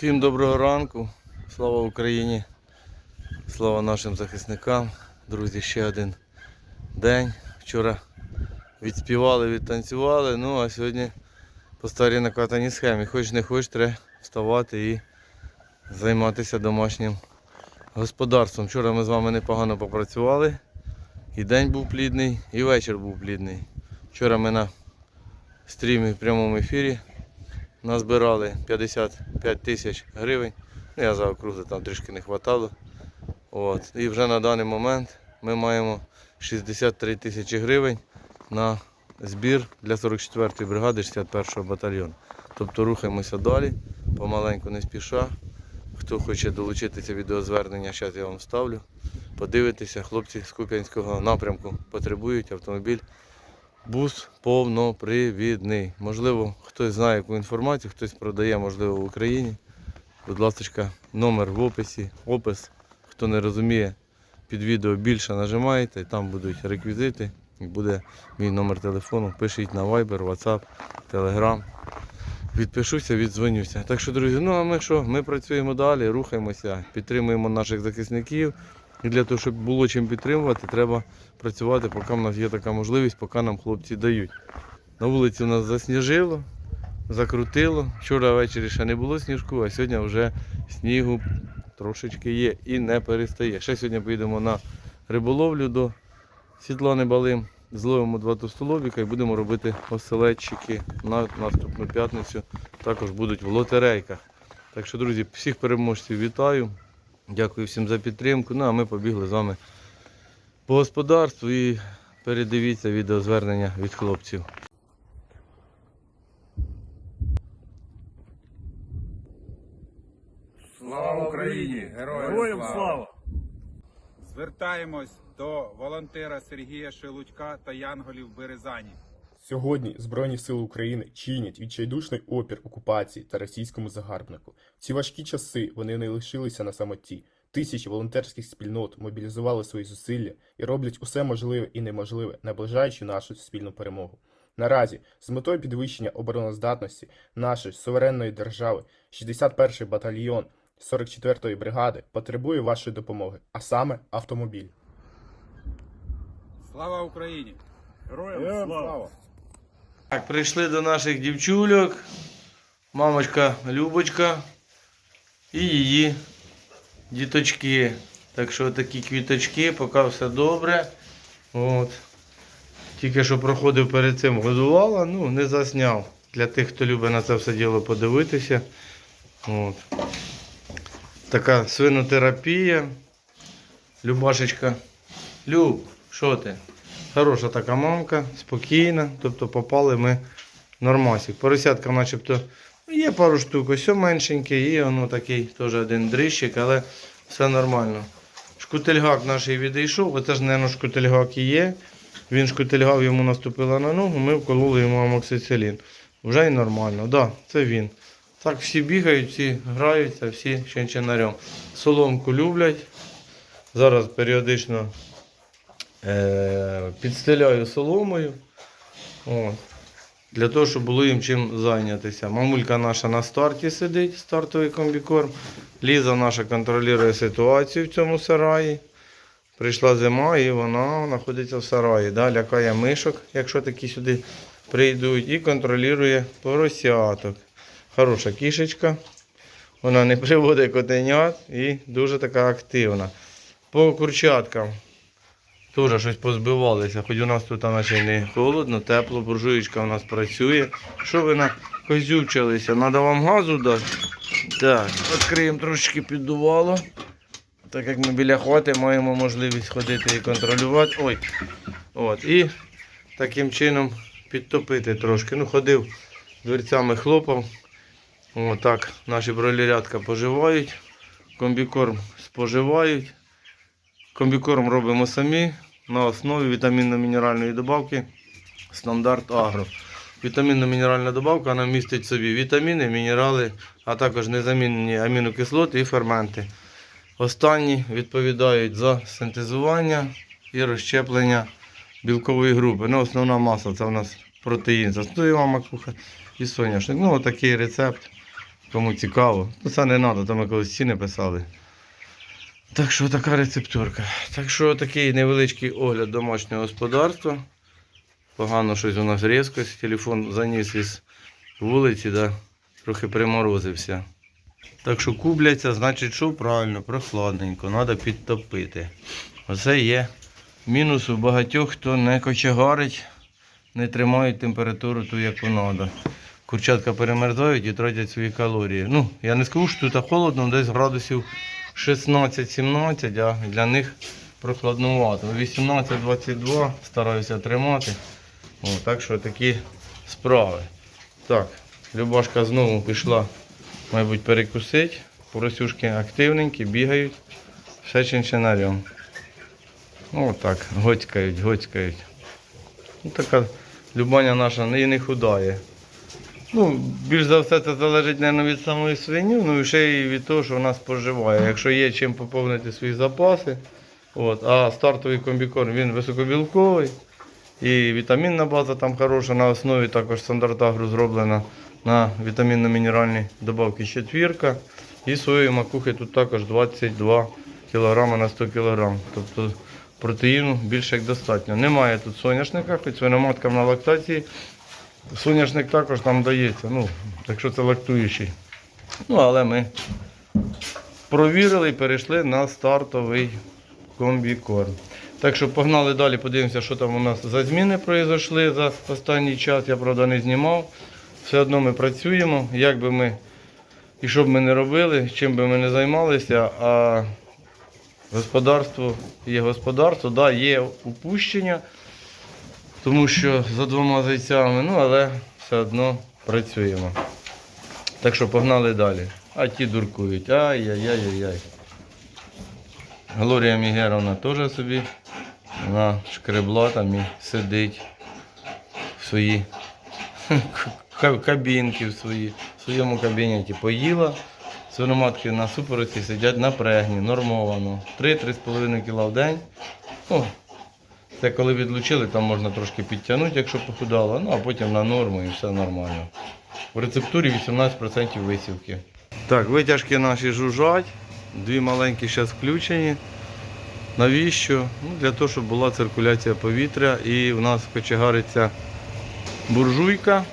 Всім доброго ранку, слава Україні, слава нашим захисникам. Друзі, ще один день. Вчора відспівали, відтанцювали, ну а сьогодні по старій накатаній схемі. Хоч не хоч, треба вставати і займатися домашнім господарством. Вчора ми з вами непогано попрацювали. І день був плідний, і вечір був плідний. Вчора ми на стрімі в прямому ефірі назбирали 55 тисяч гривень. Ну, я заокруглив, там трішки не вистачало. От. І вже на даний момент ми маємо 63 тисячі гривень на збір для 44-ї бригади 61-го батальйону. Тобто рухаємося далі, помаленьку не спіша. Хто хоче долучитися відеозвернення, зараз я вам ставлю. Подивитися, хлопці з Куп'янського напрямку потребують автомобіль. Бус повнопривідний. Можливо, хтось знає яку інформацію, хтось продає, можливо, в Україні. Будь ласка, номер в описі, опис. Хто не розуміє, під відео більше нажимаєте, там будуть реквізити. І буде мій номер телефону. Пишіть на Viber, WhatsApp, Telegram. Відпишуся, віддзвонюся. Так що, друзі, ну а ми що? Ми працюємо далі, рухаємося, підтримуємо наших захисників. І для того, щоб було чим підтримувати, треба працювати, поки в нас є така можливість, поки нам хлопці дають. На вулиці у нас засніжило, закрутило. Вчора ввечері ще не було сніжку, а сьогодні вже снігу трошечки є і не перестає. Ще сьогодні поїдемо на риболовлю до Світлани Балим. Зловимо два товстолобіка і будемо робити оселедчики на наступну п'ятницю. Також будуть в лотерейках. Так що, друзі, всіх переможців вітаю. Дякую всім за підтримку. Ну а ми побігли з вами по господарству і передивіться відеозвернення від хлопців. Слава Україні! Героям, Героям слава! слава! Звертаємось до волонтера Сергія Шелудька та Янголів Березані. Сьогодні Збройні сили України чинять відчайдушний опір окупації та російському загарбнику. В ці важкі часи вони не лишилися на самоті. Тисячі волонтерських спільнот мобілізували свої зусилля і роблять усе можливе і неможливе, наближаючи нашу спільну перемогу. Наразі, з метою підвищення обороноздатності нашої суверенної держави, 61-й батальйон 44-ї бригади потребує вашої допомоги, а саме автомобіль. Слава Україні! Героям слава! Так, прийшли до наших дівчульок. Мамочка Любочка і її діточки. Так що такі квіточки, поки все добре. От. Тільки що проходив перед цим годувала, ну не засняв. Для тих, хто любить на це все діло подивитися. От. Така свинотерапія. Любашечка. Люб, що ти? Хороша така мамка, спокійна. Тобто попали ми нормасик. Поросятка начебто ну, є пару штук, ось меншеньке, і воно такий теж один дрищик, але все нормально. Шкутельгак наш відійшов, оце ж, мабуть, шкутельгак і є. Він шкутельгав, йому наступила на ногу, ми вкололи йому амоксицилін. Вже й нормально, так, да, це він. Так всі бігають, всі граються, всі чинчинарем. Соломку люблять. Зараз періодично е, підстеляю соломою. От. Для того, щоб було їм чим зайнятися. Мамулька наша на старті сидить, стартовий комбікорм. Ліза наша контролює ситуацію в цьому сараї. Прийшла зима і вона знаходиться в сараї. Да? Лякає мишок, якщо такі сюди прийдуть, і контролює поросяток. Хороша кішечка. Вона не приводить котенят і дуже така активна. По курчаткам теж щось позбивалися. Хоч у нас тут наче не холодно, тепло, буржуєчка у нас працює. Що ви на козючилися? Надо вам газу дати? Так, відкриємо трошечки піддувало. Так як ми біля хати маємо можливість ходити і контролювати. Ой. От. І таким чином підтопити трошки. Ну, ходив дверцями хлопав. Отак наші бролерятка поживають. Комбікорм споживають. Комбікорм робимо самі на основі вітамінно-мінеральної добавки стандарт Агро. Вітамінно-мінеральна добавка вона містить в собі вітаміни, мінерали, а також незамінні амінокислоти і ферменти. Останні відповідають за синтезування і розщеплення білкової групи. Ну, основна маса це у нас протеїн. Застоювала макуха і соняшник. Ну, отакий рецепт. кому цікаво. Ну це не треба, там ми колись ціни писали. Так що така рецептурка. Так що такий невеличкий огляд домашнього господарства. Погано щось у нас різкость. Телефон заніс із вулиці, да, трохи приморозився. Так що кубляться, значить, що правильно, прохладненько, треба підтопити. Оце є мінус у багатьох, хто не кочегарить, не тримають температуру ту, яку треба. Курчатка перемерзають і тратять свої калорії. Ну, я не скажу, що тут холодно, десь градусів 16-17, а для них прохладнувато. 18-22 стараюся тримати. О, так що такі справи. Так, Любашка знову пішла, мабуть, перекусити. Поросюшки активненькі, бігають. Все чинчинарем. Ну так, гоцькають, гоцькають. Ну, така Любаня наша і не худає. Ну, більш за все це залежить, мабуть, від самої свині, ну і ще й від того, що вона споживає. Якщо є чим поповнити свої запаси, от, а стартовий комбікорм він високобілковий, і вітамінна база там хороша, на основі також стандартагру зроблена на вітамінно-мінеральні добавки четвірка. І соєві макухи тут також 22 кг на 100 кг. Тобто протеїну більше як достатньо. Немає тут соняшника, хоч свиноматкам на лактації. Соняшник також там дається, ну, якщо це лактуючий. Ну, але ми провірили і перейшли на стартовий комбікорм. Так що погнали далі, подивимося, що там у нас за зміни пройшли за останній час. Я, правда, не знімав. Все одно ми працюємо. Як би ми і що б ми не робили, чим би ми не займалися, а господарство є господарство, да, є упущення, тому що за двома зайцями, ну але все одно працюємо. Так що погнали далі. А ті дуркують. Ай-яй-яй-яй. Глорія Мігеровна теж собі на шкребла там і сидить в своїй ка- кабінки в свої, в своєму кабінеті поїла. Свиноматки на супороці сидять на прегні, нормовано. 3-3,5 кг в день. Ну, це коли відлучили, там можна трошки підтягнути, якщо похудало, ну а потім на норму і все нормально. В рецептурі 18% висівки. Так, витяжки наші жужжать, дві маленькі зараз включені. Навіщо? Ну, для того, щоб була циркуляція повітря і в нас кочегариться буржуйка.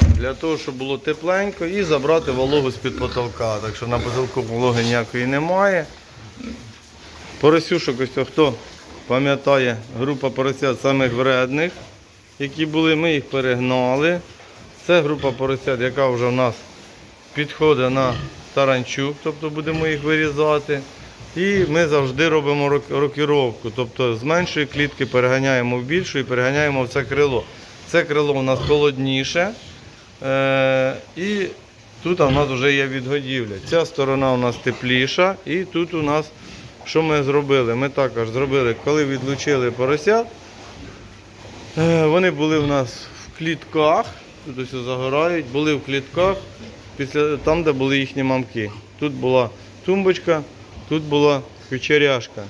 Для того, щоб було тепленько і забрати вологу з-під потолка. Так що на потолку вологи ніякої немає. Поросюшок, ось хто пам'ятає, група поросят самих вредних, які були, ми їх перегнали. Це група поросят, яка вже в нас підходить на таранчук, тобто будемо їх вирізати. І ми завжди робимо рокіровку, тобто з меншої клітки переганяємо в більшу і переганяємо в це крило. Це крило у нас холодніше. Е, і тут у нас вже є відгодівля. Ця сторона у нас тепліша, і тут у нас, що ми зробили? Ми також зробили, коли відлучили поросят, е, вони були у нас в клітках, тут ось загорають, були в клітках, після, там, де були їхні мамки. Тут була тумбочка, тут була кучеряшка.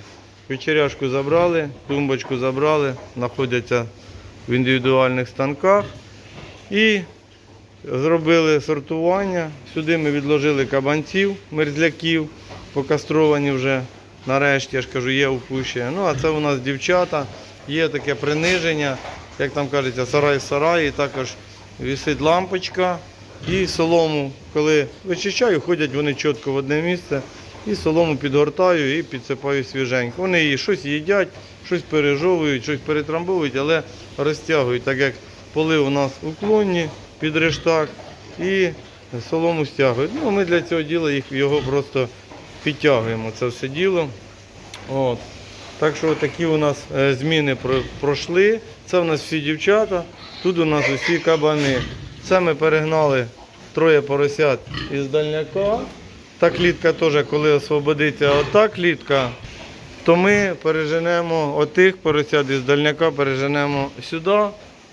Кучеряшку забрали, тумбочку забрали, знаходяться в індивідуальних станках. І зробили сортування. Сюди ми відложили кабанців, мерзляків, покастровані вже. Нарешті, я ж кажу, є упущення. Ну, а це у нас дівчата, є таке приниження, як там кажеться, сарай в сараї, також висить лампочка. І солому, коли вичищаю, ходять вони чітко в одне місце. І солому підгортаю і підсипаю свіженько. Вони її щось їдять, щось пережовують, щось перетрамбовують, але розтягують, так як поли у нас уклонні під рештак і солому стягують. Ну, ми для цього діла їх його просто підтягуємо, це все діло. От. Так що такі у нас е, зміни пройшли. Це у нас всі дівчата, тут у нас усі кабани. Це ми перегнали троє поросят із дальняка. Та клітка теж, коли освободиться ота клітка, то ми переженемо отих поросят із дальняка, переженемо сюди,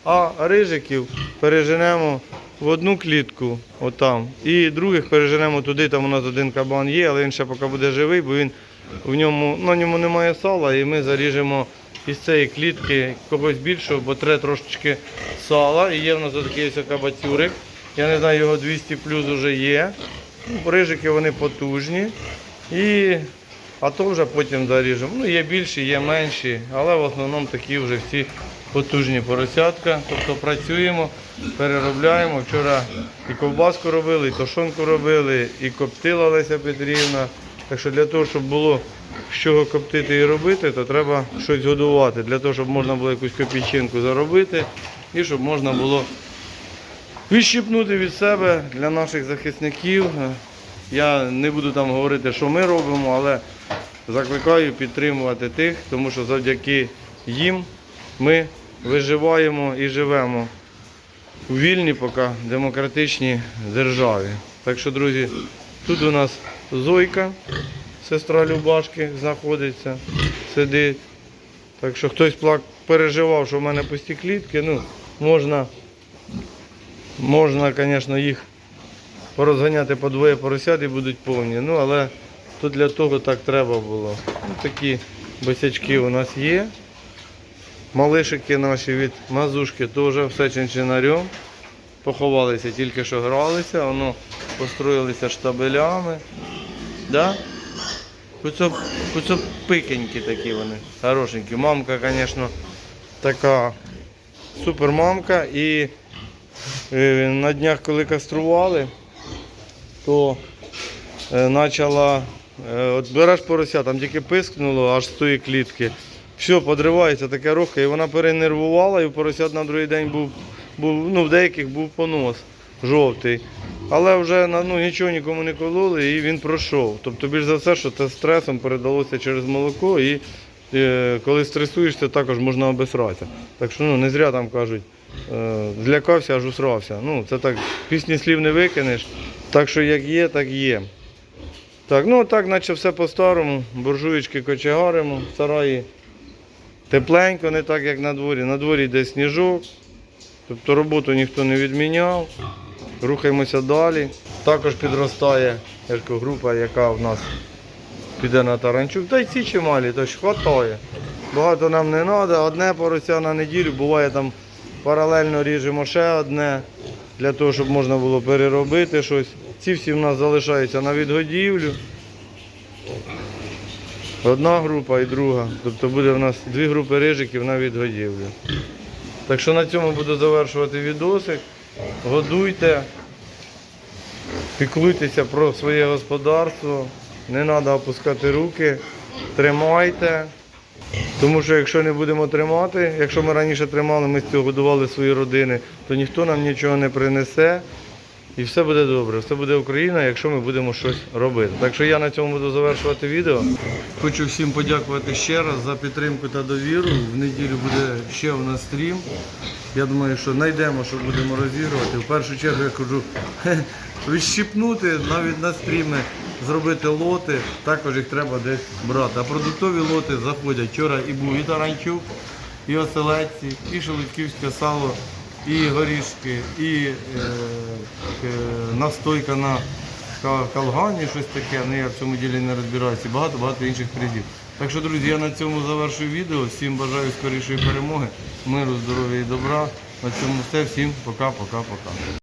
а рижиків переженемо в одну клітку, отам. І других переженемо туди, там у нас один кабан є, але він ще поки буде живий, бо він в ньому, на ньому немає сала, і ми заріжемо із цієї клітки когось більшого, бо треба трошечки сала. І є в нас такий ось кабацюрик. Я не знаю, його 200 плюс вже є. Ну, Рижики вони потужні. І... А то вже потім доріжемо. Ну, є більші, є менші, але в основному такі вже всі потужні поросятка. Тобто працюємо, переробляємо. Вчора і ковбаску робили, і тушонку робили, і коптила Леся Петрівна. Так що для того, щоб було з чого коптити і робити, то треба щось годувати. Для того, щоб можна було якусь копійчинку заробити і щоб можна було відщипнути від себе для наших захисників. Я не буду там говорити, що ми робимо, але закликаю підтримувати тих, тому що завдяки їм ми виживаємо і живемо у вільній поки демократичній державі. Так що, друзі, тут у нас Зойка, сестра Любашки, знаходиться, сидить. Так що хтось переживав, що в мене пусті клітки, ну, можна, можна, звісно, їх порозганяти по двоє поросят і будуть повні. Ну, але то для того так треба було. Ну, такі босячки у нас є. Малишики наші від мазушки теж все чинчинарем. Поховалися, тільки що гралися, воно построїлися штабелями. Да? Куцо, куцопикенькі такі вони, хорошенькі. Мамка, звісно, така супермамка. І е, на днях, коли кастрували, то е, почала, е, от береш порося, там тільки пискнуло аж з тої клітки. Все, подривається таке рухає, і вона перенервувала, і у поросят на другий день був, був ну, в деяких був понос жовтий. Але вже ну, нічого нікому не кололи і він пройшов. Тобто, більш за все, що це стресом передалося через молоко, і е, коли стресуєшся, також можна обесратися. Так що ну, не зря там кажуть, е, злякався, аж усрався. Ну, це так, пісні слів не викинеш. Так що як є, так є. Так, ну так, наче все по-старому. Буржуєчки кочегаримо, в сараї тепленько, не так, як на дворі. На дворі йде сніжок. Тобто роботу ніхто не відміняв. Рухаємося далі. Також підростає кажу, група, яка в нас піде на таранчук. Та й ці чималі, то ж хватає. Багато нам не треба, одне порося на неділю, буває там паралельно ріжемо ще одне, для того, щоб можна було переробити щось. Ці всі в нас залишаються на відгодівлю. Одна група і друга. Тобто буде в нас дві групи рижиків на відгодівлю. Так що на цьому буду завершувати відосик. Годуйте, піклуйтеся про своє господарство, не треба опускати руки, тримайте. Тому що якщо не будемо тримати, якщо ми раніше тримали, ми з цього годували свої родини, то ніхто нам нічого не принесе. І все буде добре, все буде Україна, якщо ми будемо щось робити. Так що я на цьому буду завершувати відео. Хочу всім подякувати ще раз за підтримку та довіру. В неділю буде ще у нас стрім. Я думаю, що знайдемо, що будемо розігрувати. В першу чергу я кажу, відщипнути навіть на стріми, зробити лоти, також їх треба десь брати. А продуктові лоти заходять. Вчора і був і таранчук, і оселедці, і шелудьківське сало, і горішки, і е, е, настойка на калгані, щось таке. Ну я в цьому ділі не розбираюся. І багато-багато інших призів. Так що, друзі, я на цьому завершую відео. Всім бажаю скорішої перемоги, миру, здоров'я і добра. На цьому все. Всім пока-пока-пока.